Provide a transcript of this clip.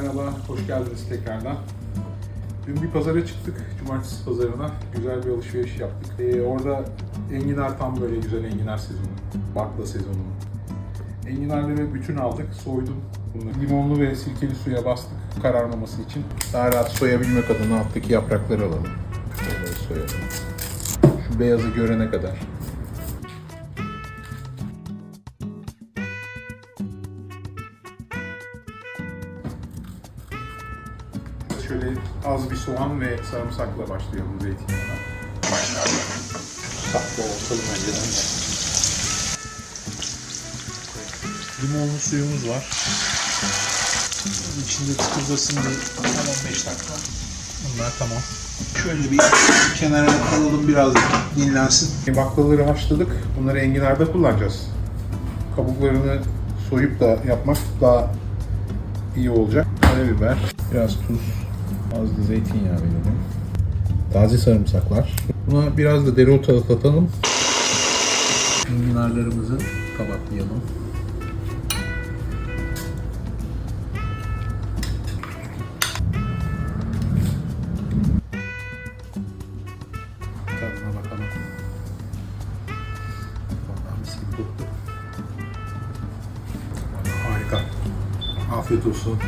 Merhaba, hoş geldiniz tekrardan. Dün bir pazara çıktık, cumartesi pazarına. Güzel bir alışveriş yaptık. Ee, orada enginar tam böyle güzel enginar sezonu, bakla sezonu. Enginarları bütün aldık, soydum bunları. Limonlu ve sirkeli suya bastık kararmaması için. Daha rahat soyabilmek adına alttaki yaprakları alalım. Şöyle soyalım. Şu beyazı görene kadar. Şöyle az bir soğan ve sarımsakla başlayalım zeytinyağına. Sakla olsalım önceden de. Limonlu suyumuz var. İçinde tıkırdasın bir 10-15 dakika. Bunlar tamam. Şöyle bir kenara alalım biraz dinlensin. Baklaları haşladık. Bunları enginarda kullanacağız. Kabuklarını soyup da yapmak daha iyi olacak. Karabiber, biraz tuz, az da zeytinyağı verelim. Taze sarımsaklar. Buna biraz da dereotu atlatalım. Enginarlarımızı tabaklayalım. Bakalım. Harika. Afiyet olsun.